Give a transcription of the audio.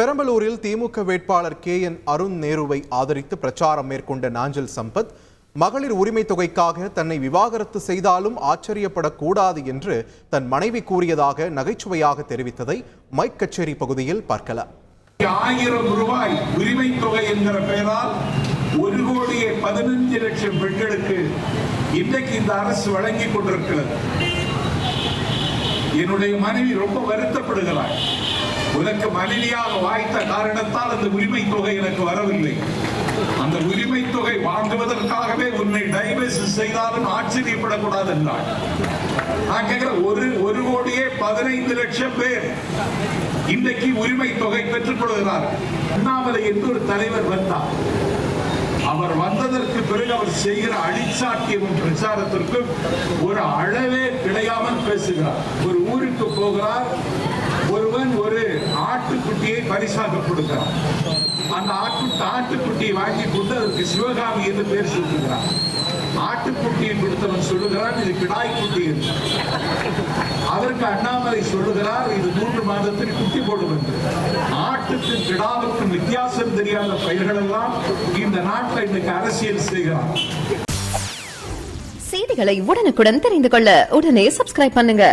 பெரம்பலூரில் திமுக வேட்பாளர் K N Arun நேருவை ஆதரித்து பிரச்சாரம் மேற்கொண்ட நாஞ்சல் சம்பத் மகளிர் உரிமை தொகைக்காக தன்னை விவாகரத்து செய்தாலும் ஆச்சரியப்படக்கூடாது என்று தன் மனைவி கூறியதாக நகைச்சுவையாக தெரிவித்ததை மைக் கச்சேரி பகுதியில் பார்க்கலாம். ஆயிரம் ரூபாய் உரிமை தொகை என்கிற பெயரால் ஒரு கோடியே பதினஞ்சு லட்சம் பெண்களுக்கு இன்றைக்கு இந்த அரசு வழங்கி கொண்டிருக்கிறது. என்னுடைய மனைவி ரொம்ப வருத்தப்படுகிறார் எனக்கு மனைவியாக வாய்த்த காரணத்தால் அந்த உரிமை தொகை எனக்கு வரவில்லை. அந்த உரிமை தொகை வாங்குவதற்காகவே உன்னை டைவர்ஸ் செய்தாலும் ஆச்சரியப்படக்கூடாது என்றாள் நான் கேட்கிறேன் ஒரு ஒரு கோடியே பதினைந்து லட்சம் பேர் இன்றைக்கு உரிமை தொகை பெற்றுக் கொள்கிறார். அண்ணாமலை என்று ஒரு தலைவர் வந்தார். அவர் வந்ததற்கு பிறகு அவர் செய்கிற அழிச்சாட்டியமும் பிரச்சாரத்திற்கும் ஒரு அளவே கிடையாமல் பேசுகிறார். ஒரு ஊருக்கு போகிறார் ஒருவன் ஒரு ஆட்டுக்குட்டியை பரிசாக கொடுக்கிறான் அந்த ஆட்டு ஆட்டுக்குட்டியை வாங்கி கொண்டு அதற்கு சிவகாமி என்று பேர் சொல்லுகிறான் ஆட்டுக்குட்டியை கொடுத்தவன் சொல்லுகிறான் இது கிடாய்க்குட்டி என்று. அதற்கு அண்ணாமலை சொல்லுகிறார் இது மூன்று மாதத்தில் குட்டி போடும் என்று. ஆட்டுக்கும் கிடாவுக்கும் வித்தியாசம் தெரியாத பயிர்கள் எல்லாம் இந்த நாட்டில் இன்னைக்கு அரசியல் செய்கிறார் செய்திகளை உடனுக்குடன் தெரிந்து கொள்ள உடனே சப்ஸ்கிரைப் பண்ணுங்க.